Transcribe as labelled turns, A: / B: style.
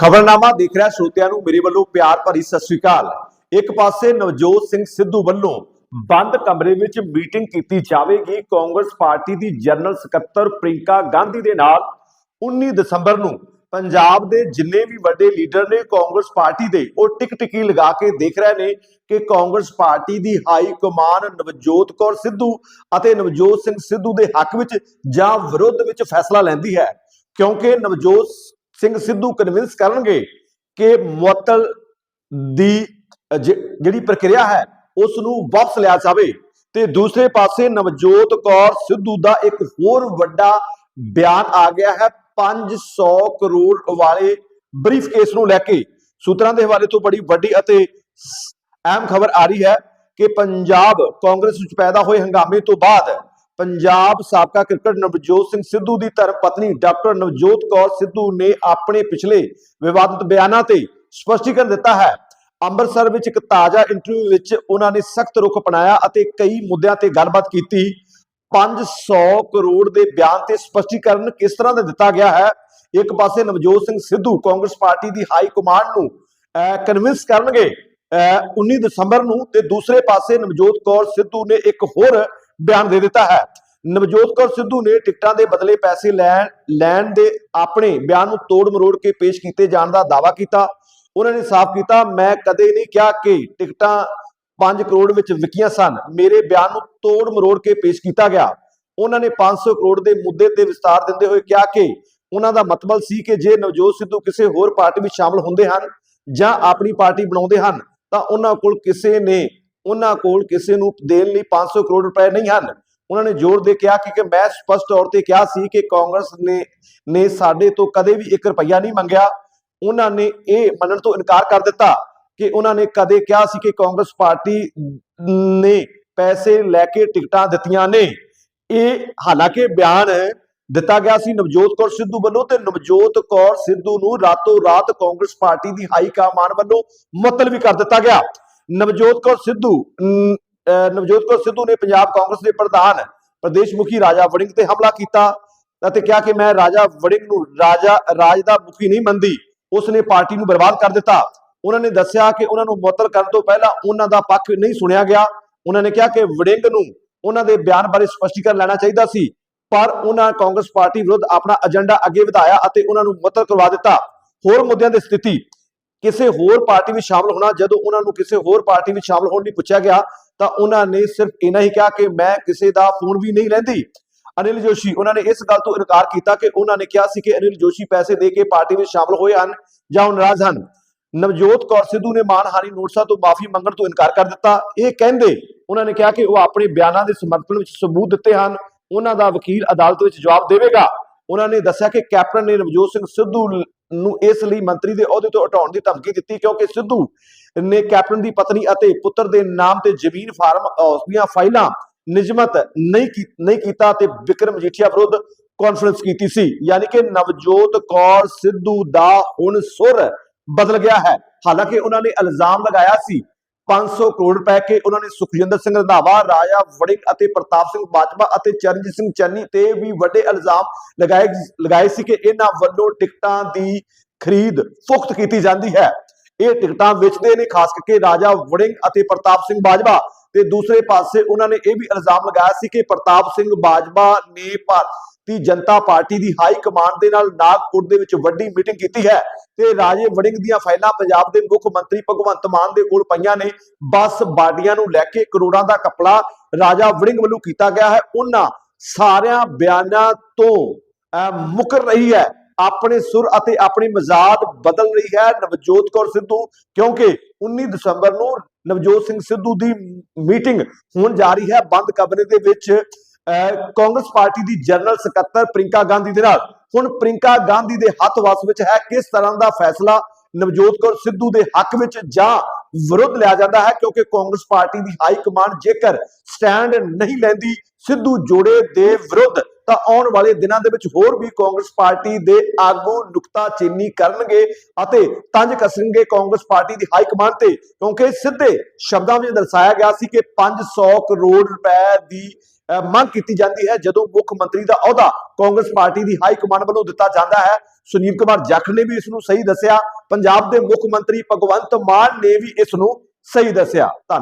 A: ਖਬਰਨਾਮਾ ਦੇਖ ਰਿਹਾ ਸਰੋਤਿਆਂ ਨੂੰ, ਮੇਰੇ ਵੱਲੋਂ ਪਿਆਰ ਭਰੀ ਸਤਿ ਸ੍ਰੀ ਅਕਾਲ। ਇੱਕ ਪਾਸੇ ਨਵਜੋਤ ਸਿੰਘ ਸਿੱਧੂ ਵੱਲੋਂ ਬੰਦ ਕਮਰੇ ਵਿੱਚ ਮੀਟਿੰਗ ਕੀਤੀ ਜਾਵੇਗੀ। ਕਾਂਗਰਸ ਪਾਰਟੀ ਦੀ ਜਨਰਲ ਸਕੱਤਰ ਪ੍ਰਿੰਕਾ ਗਾਂਧੀ ਦੇ ਨਾਲ 19 ਦਸੰਬਰ ਨੂੰ ਪੰਜਾਬ ਦੇ ਜਿੰਨੇ ਵੀ ਵੱਡੇ ਲੀਡਰ ਨੇ ਕਾਂਗਰਸ ਪਾਰਟੀ ਦੇ, ਉਹ ਟਿਕ ਟਿਕੀ ਲਗਾ ਕੇ ਦੇਖ ਰਹੇ ਨੇ ਕਿ ਕਾਂਗਰਸ ਪਾਰਟੀ ਦੀ ਹਾਈ ਕਮਾਨ ਨਵਜੋਤ ਕੌਰ ਸਿੱਧੂ ਅਤੇ ਨਵਜੋਤ ਸਿੰਘ ਸਿੱਧੂ ਦੇ ਹੱਕ ਵਿੱਚ ਜਾਂ ਵਿਰੁੱਧ ਵਿੱਚ ਫੈਸਲਾ ਲੈਂਦੀ ਹੈ। ਕਿਉਂਕਿ ਨਵਜੋਤ ਸਿੰਘ ਸਿੱਧੂ ਕਨਵਿੰਸ ਕਰਨਗੇ ਕਿ ਮੁਅੱਤਲ ਦੀ ਜਿਹੜੀ ਪ੍ਰਕਿਰਿਆ ਹੈ ਉਸ ਨੂੰ ਵਾਪਸ ਲਿਆ ਜਾਵੇ। ਤੇ ਦੂਸਰੇ ਪਾਸੇ ਨਵਜੋਤ ਕੌਰ ਸਿੱਧੂ ਦਾ ਇੱਕ ਹੋਰ ਵੱਡਾ ਬਿਆਨ ਆ ਗਿਆ ਹੈ 500 ਕਰੋੜ ਵਾਲੇ ਬਰੀਫ ਕੇਸ ਨੂੰ ਲੈ ਕੇ। ਸੂਤਰਾਂ ਦੇ ਹਵਾਲੇ ਤੋਂ ਬੜੀ ਵੱਡੀ ਅਤੇ ਅਹਿਮ ਖਬਰ ਆ ਰਹੀ ਹੈ ਕਿ ਪੰਜਾਬ ਕਾਂਗਰਸ ਵਿੱਚ ਪੈਦਾ ਹੋਏ ਹੰਗਾਮੇ ਤੋਂ ਬਾਅਦ ਪੰਜਾਬ ਸਾਬਕਾ ਕ੍ਰਿਕਟ ਨਵਜੋਤ ਸਿੰਘ ਸਿੱਧੂ ਦੀ ਧਰਮ ਪਤਨੀ ਡਾਕਟਰ ਨਵਜੋਤ ਕੌਰ ਸਿੱਧੂ ਨੇ ਆਪਣੇ ਪਿਛਲੇ ਵਿਵਾਦਿਤ ਬਿਆਨਾਂ ਤੇ ਸਪਸ਼ਟੀਕਰਨ ਦਿੱਤਾ ਹੈ। ਅੰਮ੍ਰਿਤਸਰ ਵਿੱਚ ਇੱਕ ਤਾਜ਼ਾ ਇੰਟਰਵਿਊ ਵਿੱਚ ਉਹਨਾਂ ਨੇ ਸਖਤ ਰੁਖ ਅਪਣਾਇਆ ਅਤੇ ਕਈ ਮੁੱਦਿਆਂ ਤੇ ਗੱਲਬਾਤ ਕੀਤੀ। 500 ਕਰੋੜ ਦੇ ਬਿਆਨ ਤੇ ਸਪਸ਼ਟੀਕਰਨ ਕਿਸ ਤਰ੍ਹਾਂ ਦਾ ਦਿੱਤਾ ਗਿਆ ਹੈ? ਇੱਕ ਪਾਸੇ ਨਵਜੋਤ ਸਿੰਘ ਸਿੱਧੂ ਕਾਂਗਰਸ ਪਾਰਟੀ ਦੀ ਹਾਈ ਕਮਾਂਡ ਨੂੰ ਕਨਵਿੰਸ ਕਰਨਗੇ ਅਹ 19 ਦਸੰਬਰ ਨੂੰ ਤੇ ਦੂਸਰੇ ਪਾਸੇ ਨਵਜੋਤ ਕੌਰ ਸਿੱਧੂ ਨੇ ਇੱਕ ਹੋਰ ਬਿਆਨ ਦੇ ਦਿੱਤਾ ਹੈ। ਨਵਜੋਤ ਕੌਰ ਸਿੱਧੂ ਨੇ ਟਿਕਟਾਂ ਦੇ ਬਦਲੇ ਪੈਸੇ ਲੈਣ ਲੈਣ ਦੇ ਆਪਣੇ ਬਿਆਨ ਨੂੰ ਤੋੜ ਮਰੋੜ ਕੇ ਪੇਸ਼ ਕੀਤੇ ਜਾਣ ਦਾ ਦਾਅਵਾ ਕੀਤਾ। ਉਹਨਾਂ ਨੇ ਸਾਫ਼ ਕੀਤਾ, ਮੈਂ ਕਦੇ ਨਹੀਂ ਕਿਹਾ ਕਿ ਟਿਕਟਾਂ 5 ਕਰੋੜ ਵਿੱਚ ਵਿਕੀਆਂ ਸਨ। ਮੇਰੇ ਬਿਆਨ ਨੂੰ ਤੋੜ ਮਰੋੜ ਕੇ ਪੇਸ਼ ਕੀਤਾ ਗਿਆ। ਉਹਨਾਂ ਨੇ 500 ਕਰੋੜ ਦੇ ਮੁੱਦੇ ਤੇ ਵਿਸਤਾਰ ਦਿੰਦੇ ਹੋਏ ਕਿਹਾ ਕਿ ਉਹਨਾਂ ਦਾ ਮਤਲਬ ਸੀ ਕਿ ਜੇ ਨਵਜੋਤ ਸਿੱਧੂ ਕਿਸੇ ਹੋਰ ਪਾਰਟੀ ਵਿੱਚ ਸ਼ਾਮਲ ਹੁੰਦੇ ਹਨ ਜਾਂ ਆਪਣੀ ਪਾਰਟੀ ਬਣਾਉਂਦੇ ਹਨ, ਤਾਂ ਉਹਨਾਂ ਕੋਲ ਕਿਸੇ ਨੇ ਉਹਨਾਂ ਕੋਲ ਕਿਸੇ ਨੂੰ ਦੇਣ ਲਈ 500 ਕਰੋੜ ਰੁਪਏ ਨਹੀਂ ਹਨ। ਉਹਨਾਂ ਨੇ ਜ਼ੋਰ ਦੇ ਕਿਹਾ ਕਿ ਮੈਂ ਸਪਸ਼ਟ ਤੌਰ ਤੇ ਕਿਹਾ ਸੀ ਕਿ ਕਾਂਗਰਸ ਨੇ ਨੇ ਸਾਡੇ ਤੋਂ ਕਦੇ ਵੀ 1 ਰੁਪਈਆ ਨਹੀਂ ਮੰਗਿਆ। ਉਹਨਾਂ ਨੇ ਇਹ ਮੰਨਣ ਤੋਂ ਇਨਕਾਰ ਕਰ ਦਿੱਤਾ ਕਿ ਉਹਨਾਂ ਨੇ ਕਦੇ ਕਿਹਾ ਸੀ ਕਿ ਕਾਂਗਰਸ ਪਾਰਟੀ ਨੇ ਪੈਸੇ ਲੈ ਕੇ ਟਿਕਟਾਂ ਦਿੱਤੀਆਂ ਨੇ। ਇਹ ਹਾਲਾਂਕਿ ਬਿਆਨ ਦਿੱਤਾ ਗਿਆ ਸੀ ਨਵਜੋਤ ਕੌਰ ਸਿੱਧੂ ਵੱਲੋਂ ਤੇ ਨਵਜੋਤ ਕੌਰ ਸਿੱਧੂ ਨੂੰ ਰਾਤੋਂ ਰਾਤ ਕਾਂਗਰਸ ਪਾਰਟੀ ਦੀ ਹਾਈ ਕਮਾਨ ਵੱਲੋਂ ਮੁਅੱਤਲ ਵੀ ਕਰ ਦਿੱਤਾ ਗਿਆ। ਨਵਜੋਤ ਕੌਰ ਸਿੱਧੂ ਨਵਜੋਤ ਕੌਰ ਸਿੱਧੂ ਨੇ ਪੰਜਾਬ ਕਾਂਗਰਸ ਦੇ ਪ੍ਰਧਾਨ ਪ੍ਰਦੇਸ਼ ਮੁਖੀ ਰਾਜਾ ਵੜਿੰਗ ਤੇ ਹਮਲਾ ਕੀਤਾ ਅਤੇ ਕਿਹਾ ਕਿ ਮੈਂ ਰਾਜਾ ਵੜਿੰਗ ਨੂੰ ਰਾਜਾ, ਰਾਜ ਦਾ ਮੁਖੀ ਨਹੀਂ ਮੰਨਦੀ। ਉਸ ਨੇ ਪਾਰਟੀ ਨੂੰ ਬਰਬਾਦ ਕਰ ਦਿੱਤਾ। ਉਹਨਾਂ ਨੇ ਦੱਸਿਆ ਕਿ ਉਹਨਾਂ ਨੂੰ ਮੁਅੱਤਲ ਕਰਨ ਤੋਂ ਪਹਿਲਾਂ ਉਹਨਾਂ ਦਾ ਪੱਖ ਨਹੀਂ ਸੁਣਿਆ ਗਿਆ। ਉਹਨਾਂ ਨੇ ਕਿਹਾ ਕਿ ਵੜਿੰਗ ਨੂੰ ਉਹਨਾਂ ਦੇ ਬਿਆਨ ਬਾਰੇ ਸਪਸ਼ਟੀਕਰਨ ਲੈਣਾ ਚਾਹੀਦਾ ਸੀ, ਪਰ ਉਹਨਾਂ ਕਾਂਗਰਸ ਪਾਰਟੀ ਵਿਰੁੱਧ ਆਪਣਾ ਏਜੰਡਾ ਅੱਗੇ ਵਧਾਇਆ ਅਤੇ ਉਹਨਾਂ ਨੂੰ ਮੁਅੱਤਲ ਕਰਵਾ ਦਿੱਤਾ। ਹੋਰ ਮੁੱਦਿਆਂ ਦੀ ਸਥਿਤੀ ਕਿਸੇ ਹੋਰ ਪਾਰਟੀ ਵਿੱਚ ਸ਼ਾਮਲ ਹੋਣਾ, ਜਦੋਂ ਉਹਨਾਂ ਨੂੰ ਕਿਸੇ ਹੋਰ ਪਾਰਟੀ ਵਿੱਚ ਸ਼ਾਮਲ ਹੋਣ ਲਈ ਪੁੱਛਿਆ ਗਿਆ, ਤਾਂ ਉਹਨਾਂ ਨੇ ਸਿਰਫ ਇਹਨਾਂ ਹੀ ਕਿਹਾ ਕਿ ਮੈਂ ਕਿਸੇ ਦਾ ਫੋਨ ਵੀ ਨਹੀਂ ਲੈਂਦੀ। ਅਨਿਲ ਜੋਸ਼ੀ, ਉਹਨਾਂ ਨੇ ਇਸ ਗੱਲ ਤੋਂ ਇਨਕਾਰ ਕੀਤਾ ਕਿ ਉਹਨਾਂ ਨੇ ਕਿਹਾ ਸੀ ਕਿ ਅਨਿਲ ਜੋਸ਼ੀ ਪੈਸੇ ਦੇ ਕੇ ਪਾਰਟੀ ਵਿੱਚ ਸ਼ਾਮਲ ਹੋਏ ਹਨ ਜਾਂ ਉਹ ਨਾਰਾਜ਼ ਹਨ। ਨਵਜੋਤ ਕੌਰ ਸਿੱਧੂ ਨੇ ਮਾਨਹਾਨੀ ਨੋਟਿਸਾਂ ਤੋਂ ਮਾਫੀ ਮੰਗਣ ਤੋਂ ਇਨਕਾਰ ਕਰ ਦਿੱਤਾ। ਇਹ ਕਹਿੰਦੇ, ਉਹਨਾਂ ਨੇ ਕਿਹਾ ਕਿ ਉਹ ਆਪਣੇ ਬਿਆਨਾਂ ਦੇ ਸਮਰਥਨ ਵਿੱਚ ਸਬੂਤ ਦਿੱਤੇ ਹਨ। ਉਹਨਾਂ ਦਾ ਵਕੀਲ ਅਦਾਲਤ ਵਿੱਚ ਜਵਾਬ ਦੇਵੇਗਾ। ਉਹਨਾਂ ਨੇ ਦੱਸਿਆ ਕਿ ਕੈਪਟਨ ਨੇ ਨਵਜੋਤ ਸਿੰਘ ਸਿੱਧੂ ਨੂੰ ਇਸ ਲਈ ਮੰਤਰੀ ਦੇ ਅਹੁਦੇ ਤੋਂ ਹਟਾਉਣ ਦੀ ਧਮਕੀ ਦਿੱਤੀ, ਕਿਉਂਕਿ ਸਿੱਧੂ ਨੇ ਕੈਪਟਨ ਦੀ ਪਤਨੀ ਅਤੇ ਪੁੱਤਰ ਦੇ ਨਾਮ ਤੇ ਜ਼ਮੀਨ ਫਾਰਮ ਹਾਊਸ ਦੀਆਂ ਫਾਈਲਾਂ ਨਿਯਮਤ ਨਹੀਂ ਨਹੀਂ ਕੀਤਾ ਤੇ ਵਿਕਰਮ ਮਜੀਠੀਆ ਵਿਰੁੱਧ ਕਾਨਫਰੰਸ ਕੀਤੀ ਸੀ। ਯਾਨੀ ਕਿ ਨਵਜੋਤ ਕੌਰ ਸਿੱਧੂ ਦਾ ਹੁਣ ਸੁਰ ਬਦਲ ਗਿਆ ਹੈ। ਹਾਲਾਂਕਿ ਉਹਨਾਂ ਨੇ ਇਲਜ਼ਾਮ ਲਗਾਇਆ ਸੀ 500 ਕਰੋੜ ਰੁਪਏ ਕੇ ਉਹਨਾਂ ਨੇ ਸੁਖਜਿੰਦਰ ਸਿੰਘ ਰੰਧਾਵਾ, ਰਾਜਾ ਵੜਿੰਗ ਅਤੇ ਪ੍ਰਤਾਪ ਸਿੰਘ ਬਾਜਵਾ ਅਤੇ ਚਰਨਜੀਤ ਸਿੰਘ ਚੰਨੀ ਤੇ ਵੀ ਵੱਡੇ ਇਲਜ਼ਾਮ ਲਗਾਏ ਲਗਾਏ ਸੀ ਕਿ ਇਹਨਾਂ ਵੱਲੋਂ ਟਿਕਟਾਂ ਦੀ ਖਰੀਦ ਫੁਖਤ ਕੀਤੀ ਜਾਂਦੀ ਹੈ। ਇਹ ਟਿਕਟਾਂ ਵੇਚਦੇ ਨੇ, ਖਾਸ ਕਰਕੇ ਰਾਜਾ ਵੜਿੰਗ ਅਤੇ ਪ੍ਰਤਾਪ ਸਿੰਘ ਬਾਜਵਾ। ਤੇ ਦੂਸਰੇ ਪਾਸੇ ਉਹਨਾਂ ਨੇ ਇਹ ਵੀ ਇਲਜ਼ਾਮ ਲਗਾਇਆ ਸੀ ਕਿ ਪ੍ਰਤਾਪ ਸਿੰਘ ਬਾਜਵਾ ਨੇ ਭਾਰਤ ਜਨਤਾ ਪਾਰਟੀ ਦੀ ਹਾਈ ਕਮਾਂਡ ਦੇ ਨਾਲ ਨਾਗਪੁਰ ਦੇ ਵਿੱਚ ਵੱਡੀ ਮੀਟਿੰਗ ਕੀਤੀ ਹੈ ਤੇ ਰਾਜੇ ਵੜਿੰਗ ਦੀਆਂ ਫਾਈਲਾਂ ਪੰਜਾਬ ਦੇ ਮੁੱਖ ਮੰਤਰੀ ਭਗਵੰਤ ਮਾਨ ਦੇ ਕੋਲ ਪਈਆਂ ਨੇ। ਬੱਸ ਬਾਡੀਆਂ ਨੂੰ ਲੈ ਕੇ ਕਰੋੜਾਂ ਦਾ ਕਪੜਾ ਰਾਜਾ ਵੜਿੰਗ ਵੱਲੋਂ ਕੀਤਾ ਗਿਆ ਹੈ। ਉਹਨਾਂ ਸਾਰਿਆਂ ਬਿਆਨਾਂ ਤੋਂ ਅਹ, ਮੁਕਰ ਰਹੀ ਹੈ। ਆਪਣੇ ਸੁਰ ਅਤੇ ਆਪਣੀ ਮਜ਼ਾਦ ਬਦਲ ਰਹੀ ਹੈ ਨਵਜੋਤ ਕੌਰ ਸਿੱਧੂ ਕਿਉਂਕਿ 19 ਦਸੰਬਰ ਨੂੰ ਨਵਜੋਤ ਸਿੰਘ ਸਿੱਧੂ ਦੀ ਮੀਟਿੰਗ ਹੋਣ ਜਾ ਰਹੀ ਹੈ। ਬੰਦ ਕਮਰੇ ਦੇ ਵਿੱਚ ਕਾਂਗਰਸ ਪਾਰਟੀ ਦੀ ਜਨਰਲ ਸਕੱਤਰ ਪ੍ਰਿੰਕਾ ਗਾਂਧੀ ਦੇ ਨਾਲ। ਹੁਣ ਪ੍ਰਿੰਕਾ ਗਾਂਧੀ ਦੇ ਹੱਥ ਵਸ ਵਿੱਚ ਹੈ, ਕਿਸ ਤਰ੍ਹਾਂ ਦਾ ਫੈਸਲਾ ਨਵਜੋਤ ਕੌਰ ਸਿੱਧੂ ਦੇ ਹੱਕ ਵਿੱਚ ਜਾਂ ਵਿਰੁੱਧ ਲਿਆ ਜਾਂਦਾ ਹੈ? ਕਿਉਂਕਿ ਕਾਂਗਰਸ ਪਾਰਟੀ ਦੀ ਹਾਈ ਕਮਾਂਡ ਜੇਕਰ ਸਟੈਂਡ ਨਹੀਂ ਲੈਂਦੀ ਸਿੱਧੂ ਜੋੜੇ ਦੇ ਵਿਰੁੱਧ, ਤਾਂ ਆਉਣ ਵਾਲੇ ਦਿਨਾਂ ਦੇ ਵਿੱਚ ਹੋਰ ਵੀ ਕਾਂਗਰਸ ਪਾਰਟੀ ਦੇ ਆਗੂ ਨੁਕਤਾਚੀਨੀ ਕਰਨਗੇ ਅਤੇ ਤੰਜ ਕੱਸਣਗੇ ਕਾਂਗਰਸ ਪਾਰਟੀ ਦੀ ਹਾਈ ਕਮਾਂਡ ਤੇ। ਕਿਉਂਕਿ ਸਿੱਧੇ ਸ਼ਬਦਾਂ ਵਿੱਚ ਦਰਸਾਇਆ ਗਿਆ ਸੀ ਕਿ 500 ਕਰੋੜ ਰੁਪਏ ਦੀ ਮੰਗ ਕੀਤੀ ਜਾਂਦੀ ਹੈ ਜਦੋਂ ਮੁੱਖ ਮੰਤਰੀ ਦਾ ਅਹੁਦਾ ਕਾਂਗਰਸ ਪਾਰਟੀ ਦੀ ਹਾਈ ਕਮਾਂਡ ਵੱਲੋਂ ਦਿੱਤਾ ਜਾਂਦਾ ਹੈ। ਸੁਨੀਲ ਕੁਮਾਰ ਜੱਖ ਨੇ ਵੀ ਇਸ ਨੂੰ ਸਹੀ ਦੱਸਿਆ। ਪੰਜਾਬ ਦੇ ਮੁੱਖ ਮੰਤਰੀ ਭਗਵੰਤ ਮਾਨ ਨੇ ਵੀ ਇਸ ਨੂੰ ਸਹੀ ਦੱਸਿਆ। ਧੰਨਵਾਦ